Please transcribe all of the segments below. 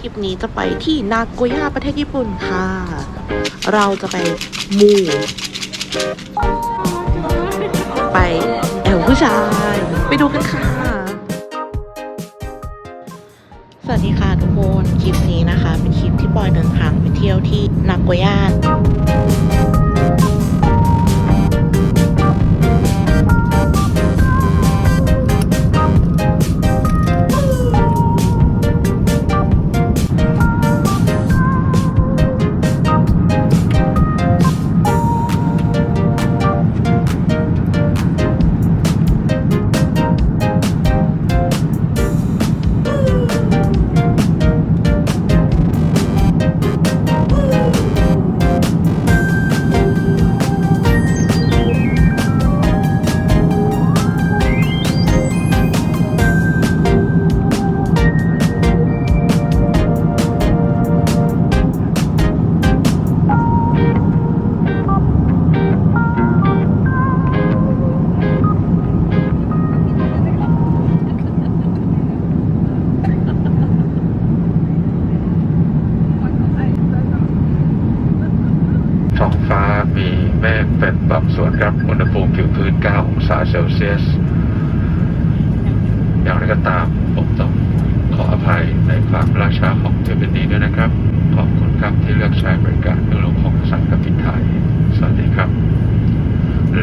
คลิปนี้จะไปที่นาโกย่าประเทศญี่ปุ่นค่ะ เราจะไปมูไปแอลผู้ชาย ไปดูกันค่ะ สวัสดีค่ะทุกคน คลิปนี้นะคะ เป็นคลิปที่ปอยเดินทางไปเที่ยวที่นาโกย่าามผมต้องขออภัยในความราชาของเทปนี้ด้วยนะครับ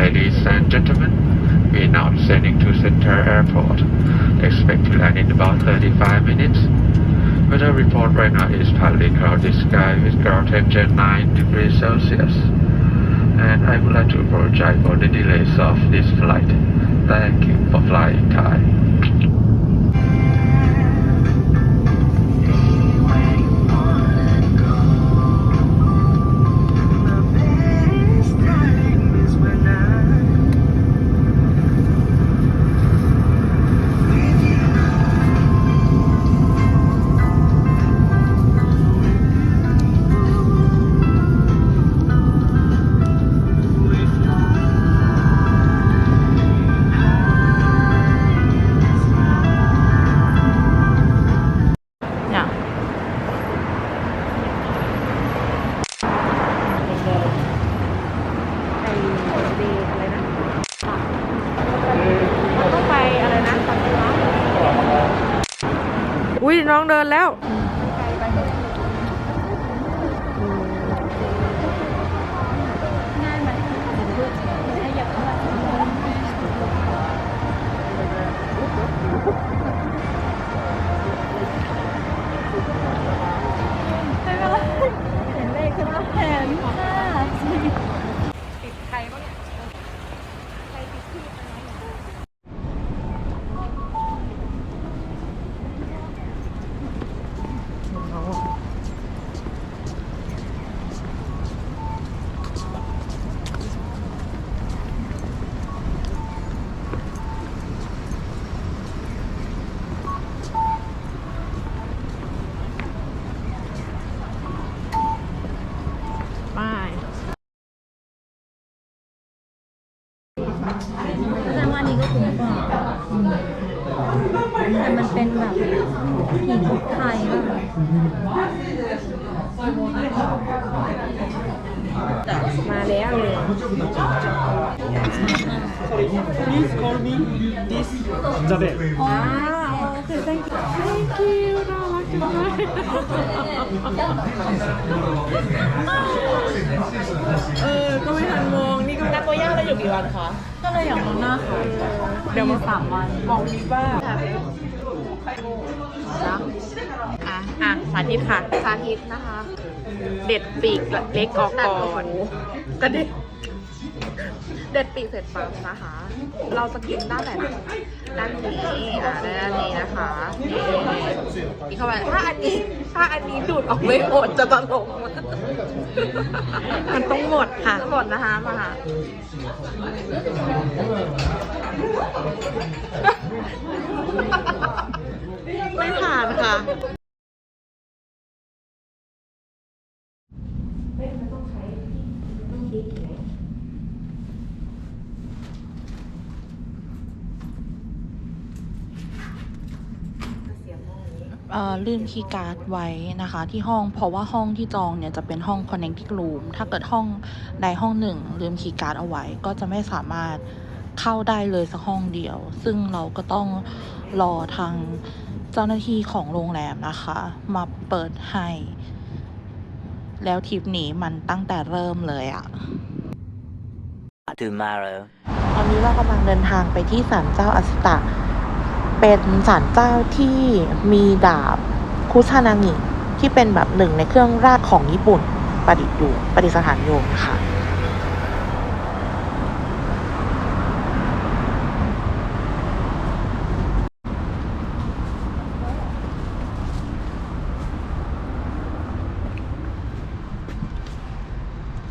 Ladies and gentlemen we are now descending to Central Airport expect to land in about 35 minutes Weather report right now is partly cloudy sky with ground temperature 9 degrees Celsius and I would like to apologize for the delays of this flight. Thank you for flying Thai. Please call me this Zabel. อ้าวโอเค thank you thank you น่ารักจังเลยเออ ก็ไม่ทันมอง นี่ก็นาโกย่าเราอยู่กี่วันคะก็เลยอย่างนั้นนะค่ะเดี๋ยวมาสามวันบอกมีบ้างนะอะอะสาธิตค่ะ สาธิตนะคะ เด็ดปีกเล็กออกก่อนกระเด็ด เด็ดปีกเสร็จปั๊บนะคะ เราจะกินด้านไหนด้านนี้อ่าด้านนี้นะคะนี่นี่เข้าไปถ้าอันนี้ถ้าอันนี้ดูดออกไม่หมดจะตลกมากมันต้องหมดค่ะหมดนะคะมาค่ะไม่ผ่านค่ะ เสียบหม้ออย่างนี้ เอ่อ ลืมคีย์การ์ดไว้นะคะที่ห้องเพราะว่าห้องที่จองเนี่ยจะเป็นห้อง connecting room ถ้าเกิดห้องใดห้องหนึ่ง ลืมคีย์การ์ดเอาไว้ ก็จะไม่สามารถเข้าได้เลยสักห้องเดียว ซึ่งเราก็ต้องรอทางเจ้าหน้าที่ของโรงแรมนะคะ มาเปิดให้ แล้วทริปนี้มันตั้งแต่เริ่มเลยอะ tomorrow. ตอนนี้เรากำลังเดินทางไปที่ศาลเจ้าอสตะ เป็นศาลเจ้าที่มีดาบคุชานางิที่เป็นแบบหนึ่งในเครื่องราชของญี่ปุ่นประดิษฐ์อยู่ประดิษฐานอยู่ค่ะ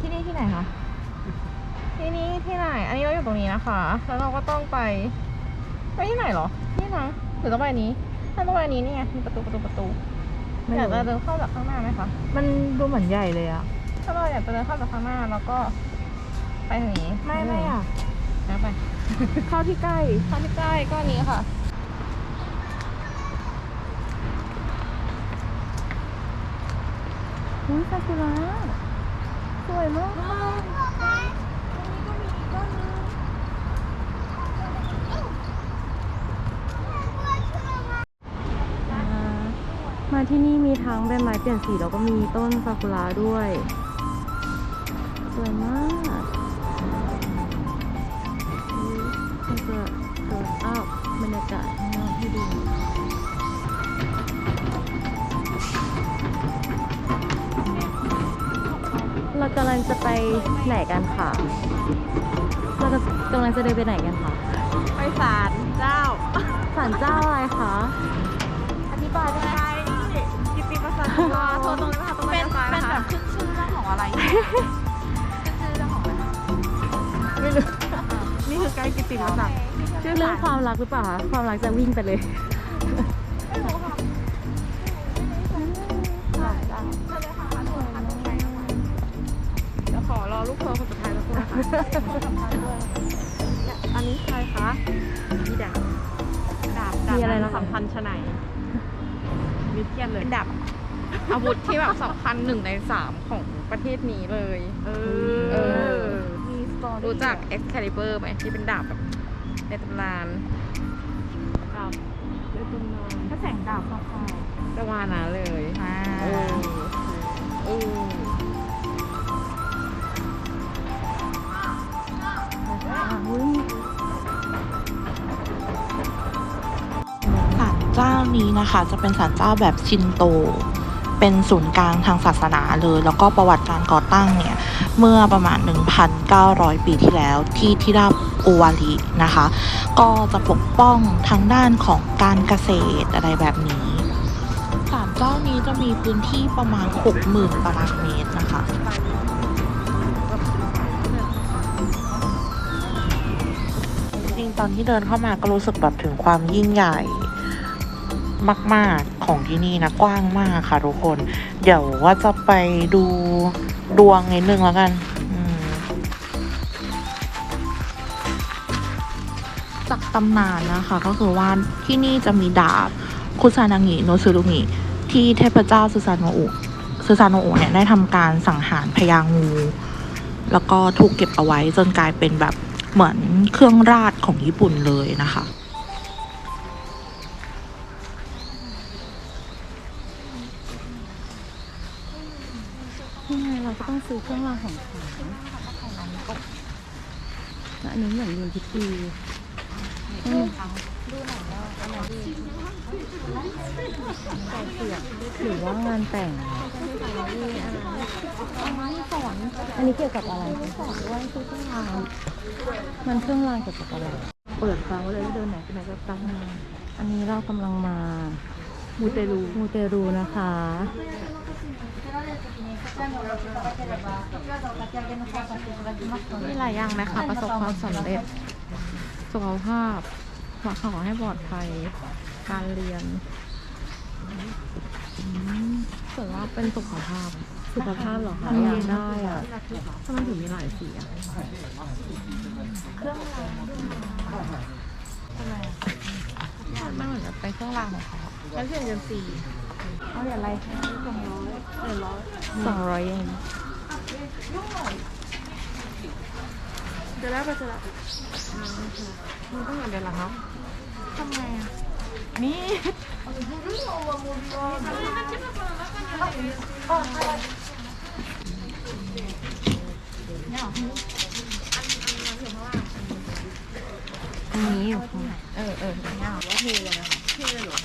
ที่นี่ที่ไหนคะ ที่นี่ที่ไหน อันนี้เราอยู่ตรงนี้นะคะ แล้วเราก็ต้องไป ไปที่ไหนเหรอ นี่นะหรือต้องไปอันนี้ถ้าต้องไปอันนี้นี่ไงมีประตูประตูประตูไม่รู้อยากจะเดินเข้าจากข้างหน้าไหมคะ มันดูเหมือนใหญ่เลยอะถ้าเราอยากจะเดินเข้าจากข้างหน้าแล้วก็ ไปทางนี้ไม่ไม่อะแล้วไปเข้าที่ใกล้เข้าที่ใกล้ก็อันนี้ค่ะ อุ้ยซากุระสวยมากมา ที่นี่มีทั้งใบไม้เปลี่ยนสีแล้วก็มีต้นซากุระด้วย สวยมากมันจะเกิดอัพบรรยากาศข้างนอกให้ดูเรากำลังจะไปไหนกันค่ะ เราจะกำลังจะเดินไปไหนกันคะไปศาลเจ้าศาลเจ้าอะไรคะ อธิบายได้ไหมกิต ติประสาทรอโทรตรงนี้ค่ะตรงนี้เป็นเป็นแบบขึ้นชื่อเรื่องของอะไรขึ้นชื่อเรื่องของอะไรไม่รู้นี่คือไกด์กิตติประสาทชื่อเรื่เรื่อองงความรักหรือเปล่าคะความรักจะวิ่งไปเลยเดี๋ยวขอรอลูกเธอคนสุดท้ายแล้วนะคะอันนี้ใครคะมีดาบดาบดาบมีอะไรนะคะ สำคัญชะไหนมีเทียนเลยเป็นดาบ อาวุธที่แบบสำคัญหนึ่งในสามของประเทศนี้เลย เออ เออ มีสตอรี่รู้จัก Excalibur ไหมที่เป็นดาบแบบในตำนานดาบในตำนานถ้าแสงดาบคร่าวๆประมาณนั้นเลยเออเออศาลเจ้านี้นะคะ จะเป็นศาลเจ้าแบบชินโต เป็นศูนย์กลางทางศาสนาเลย แล้วก็ประวัติการก่อตั้งเนี่ย เมื่อประมาณ 1,900 ปีที่แล้วที่ที่ราบโอวารินะคะ ก็จะปกป้องทางด้านของการเกษตรอะไรแบบนี้ศาลเจ้านี้จะมีพื้นที่ประมาณ 60,000 ตารางเมตรนะคะจริงตอนที่เดินเข้ามาก็รู้สึกแบบถึงความยิ่งใหญ่ มาก ๆ ของที่นี่นะกว้างมากค่ะทุกคน เดี๋ยวว่าจะไปดูดวงนิดนึงแล้วกันจากตำนานนะคะ ก็คือว่าที่นี่จะมีดาบคุซานางิโนซุรุงิที่เทพเจ้าซูซานโนอุซูซานโนอุเนี่ยได้ทำการสังหารพญางู แล้วก็ถูกเก็บเอาไว้จนกลายเป็นแบบเหมือนเครื่องราชของญี่ปุ่นเลยนะคะ เราก็ต้องซื้อเครื่องรางของขลังแล้วอันนี้เหมือนยืนพิธีอืมหรือว่างานแต่งอันนี้เกี่ยวกับอะไรสอนด้วยคือเครื่องรางมันเครื่องรางเกี่ยวกับอะไร เปิดฟังไว้เลยเดินไหนไปไหนก็ตั้งมาอันนี้เรากำลังมา มูเตลูมูเตลูนะคะ มีหลายอย่างนะคะประสบความสำเร็จ สุขภาพขอขอให้ปลอดภัย การเรียนส่วนมากเป็นสุขภาพ สุขภาพเหรอคะอยากได้อะทำไมถึงมีหลายสีอะมันเหมือนแบบเป็นเครื่องรางของเขาฉันเสียเงินสี่ เขาเหรียญอะไรสองร้อยเหรียญร้อยสองร้อยเยนเดี๋ยวแล้วไปเจอล้วมันต้องอย่างเดียวเหรอครับทำไงอะนี่อันนี้อยู่ข้างในเออเออไม่เอาว่าเทเลยนะเทเลยเหรอ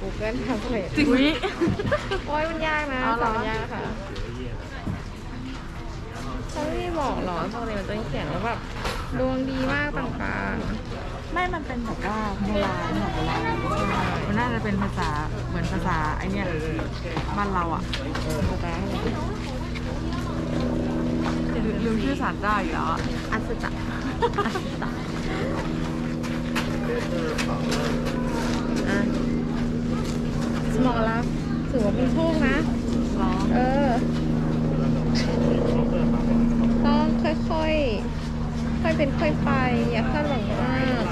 Google Translate อุ้ยโอ้ยมันยากนะอ๋อเหรอสอนยากค่ะเขาไม่ได้บอกหรอตรงนี้มันจะเขียนว่าแบบดวงดีมากต่างไม่มันเป็นแบบว่าโบราณแบบโบราณมันน่าจะเป็นภาษาเหมือนภาษาไอเนี้ยบ้านเราอะๆต่างลืมชื่อศาลเจ้าอีกแล้วอะๆอัศจรรย์อัศจรรย์ อะสมอลแล้วถือว่ามีโชคนะหรอเออ ต้องค่อยๆ ค่อยเป็นค่อยไป อย่าคาดหวังมาก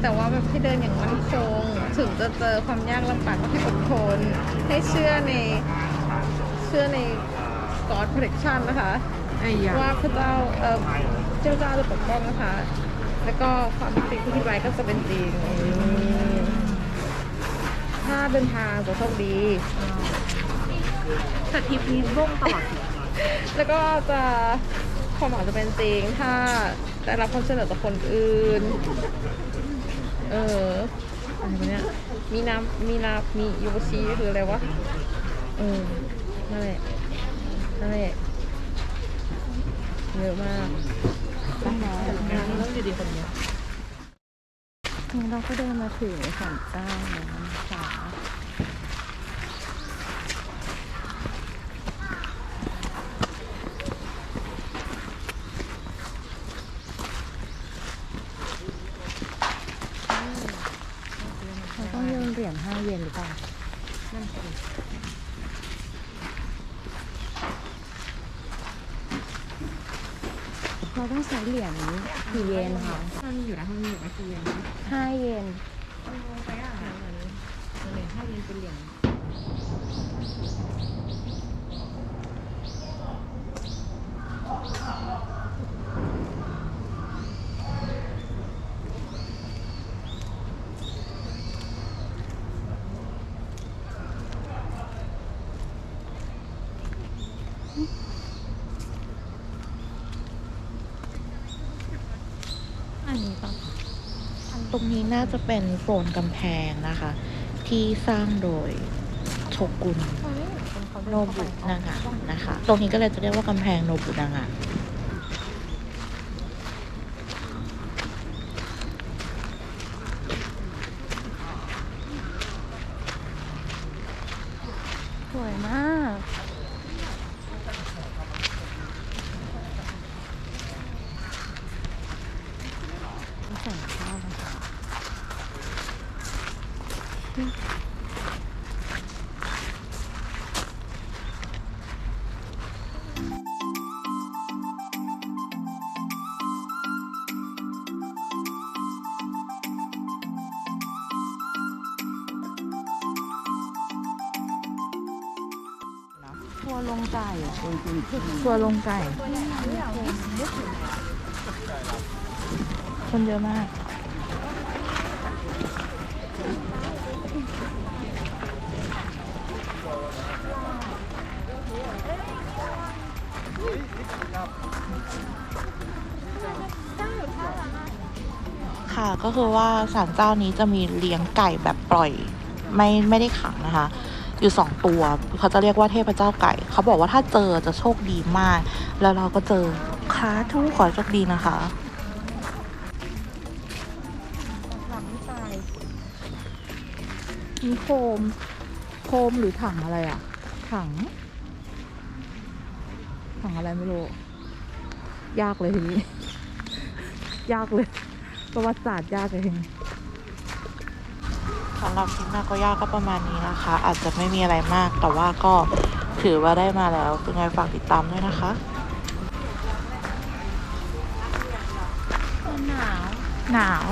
แต่ว่าแบบให้เดินอย่างมั่นคง ถึงจะเจอความยากลำบากก็ให้อดทน ให้เชื่อใน เชื่อใน God protection นะคะ ไอ้ยาว่าพระเจ้า เออเจ้าเจ้าจะปกป้องนะคะ แล้วก็ความเป็นจริงที่คิดไว้ก็จะเป็นจริงอืม ถ้าเดินทางจะโชคดี แต่ทริปนี้บ้งตลอดแล้วก็จะความหวังจะเป็นจริง ถ้าได้รับความช่วยเหลือจากคนอื่น เอออะไรวะเนี่ยมีน้ำมีนามียูบชีคืออะไรวะ เออ นั่นแหละ นั่นแหละ เยอะมากต้องร้อยงานเรื่องดีๆคนเนี้ย นี่เราก็เดินมาถึงศาลเจ้าแล้วนะคะเราต้องโยนเหรียญห้าเยนหรือเปล่าเรา ต้องใช้เหรียญกี่เยนคะมันมีอยู่นะมันมีอยู่ไม่กี่เยนนะห้าเยนไปอะเหรียญห้าเยนเป็นเหรียญ รงนี้น่าจะเป็นโซนกำแพงนะคะ ที่สร้างโดยโชกุนโนบุนางะนะคะ ตรงนี้ก็เลยจะเรียกว่ากำแพงโนบุนางะ ไก่ทัวลงไก่ คนเยอะมากค่ะก็คือว่าศาลเจ้านี้จะมีเลี้ยงไก่แบบปล่อย ไม่ไม่ได้ขังนะคะ อยู่สองตัว เขาจะเรียกว่าเทพเจ้าไก่ เขาบอกว่าถ้าเจอจะโชคดีมาก แล้วเราก็เจอค้าทุกขอโชคดีนะคะหลังตายมีโคม โคมหรือถังอะไรอะถัง ถังอะไรไม่รู้ ยากเลยทีนี้ ยากเลย ประวัติศาสตร์ยากเลยทีนี้ำหรับคลิปนาโกย่าก็ประมาณนี้นะคะ อาจจะไม่มีอะไรมาก แต่ว่าก็ถือว่าได้มาแล้วยังไงฝากติดตามด้วยนะคะหนาวหนาว